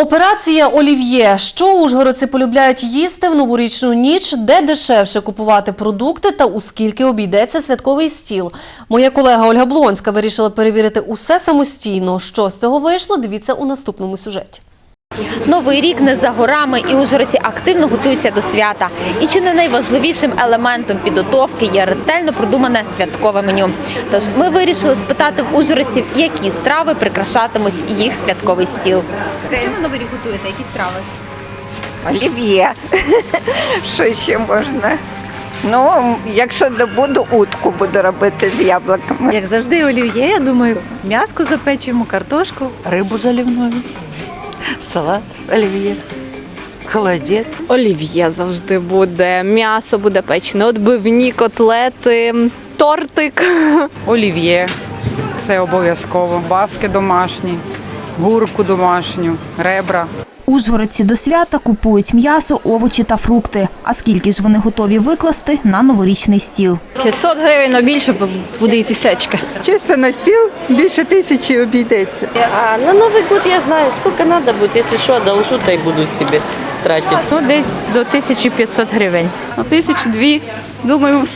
Операція Олів'є. Що ужгородці полюбляють їсти в новорічну ніч, де дешевше купувати продукти та у скільки обійдеться святковий стіл. Моя колега Ольга Блонська вирішила перевірити усе самостійно. Що з цього вийшло, дивіться у наступному сюжеті. Новий рік не за горами, і ужгородці активно готуються до свята. І чи не найважливішим елементом підготовки є ретельно продумане святкове меню. Тож ми вирішили спитати в ужгородців, які страви прикрашатимуть їх святковий стіл. Що на новий рік готуєте? Які страви? Олів'є. Що ще можна? Ну, якщо добуду, утку буду робити з яблуками. Як завжди, олів'є, я думаю, м'яско запечемо, картошку. рыбу заливную, салат олів'є, холодец. Олів'є завжди буде, м'ясо буде печене, отбивні котлети, тортик. олів'є. Це обов'язково. Баски домашні, гурку домашню, ребра. Ужгородці до свята купують м'ясо, овочі та фрукти. А скільки ж вони готові викласти на новорічний стіл? 500 гривень, а більше буде і тисячка. Чисто на стіл більше тисячі обійдеться. А на Новый год я знаю, сколько надо будет. Если что, одолжу, то и буду себе тратить. Ну, десь до 1500 гривень. Ну, тисяч дві. Думаю,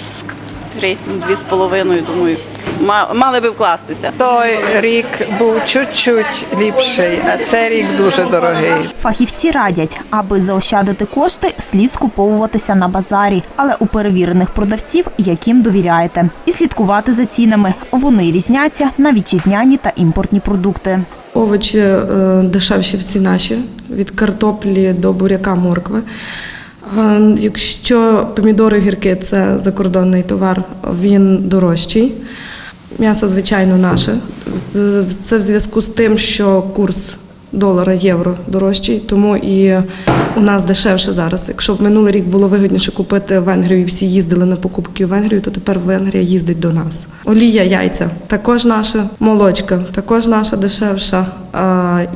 з- три, ну, дві з половиною, думаю. ма- Мали би вкластися. Той рік був чуть-чуть ліпший, а цей рік дуже дорогий. Фахівці радять, аби заощадити кошти, слід скуповуватися на базарі, але у перевірених продавців, яким довіряєте, і слідкувати за цінами. Вони різняться на вітчизняні та імпортні продукти. Овочі е, дешевші всі наші, від картоплі до буряка моркви. Якщо помідори гірки це закордонний товар, він дорожчий. М'ясо, звичайно, наше. Це в зв'язку з тим, що курс долара євро дорожчий, тому і у нас дешевше зараз. Якщо б минулий рік було вигідніше купити Венгрію, і всі їздили на покупки в Венгрію, то тепер Венгрія їздить до нас. Олія, яйця також наша, молочка також наша дешевша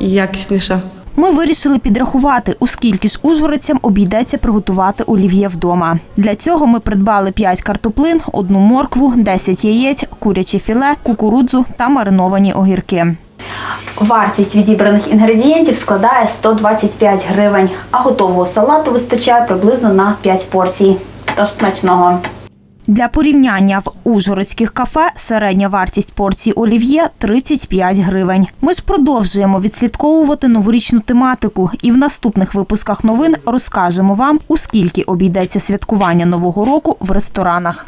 і якісніша. Ми вирішили підрахувати, у скільки ж ужгородцям обійдеться приготувати олів'є вдома. Для цього ми придбали 5 картоплин, одну моркву, 10 яєць, куряче філе, кукурудзу та мариновані огірки. Вартість відібраних інгредієнтів складає 125 гривень, а готового салату вистачає приблизно на 5 порцій. Тож смачного! Для порівняння в ужгородських кафе середня вартість порції олів'є 35 гривень. Ми ж продовжуємо відслідковувати новорічну тематику і в наступних випусках новин розкажемо вам, у скільки обійдеться святкування нового року в ресторанах.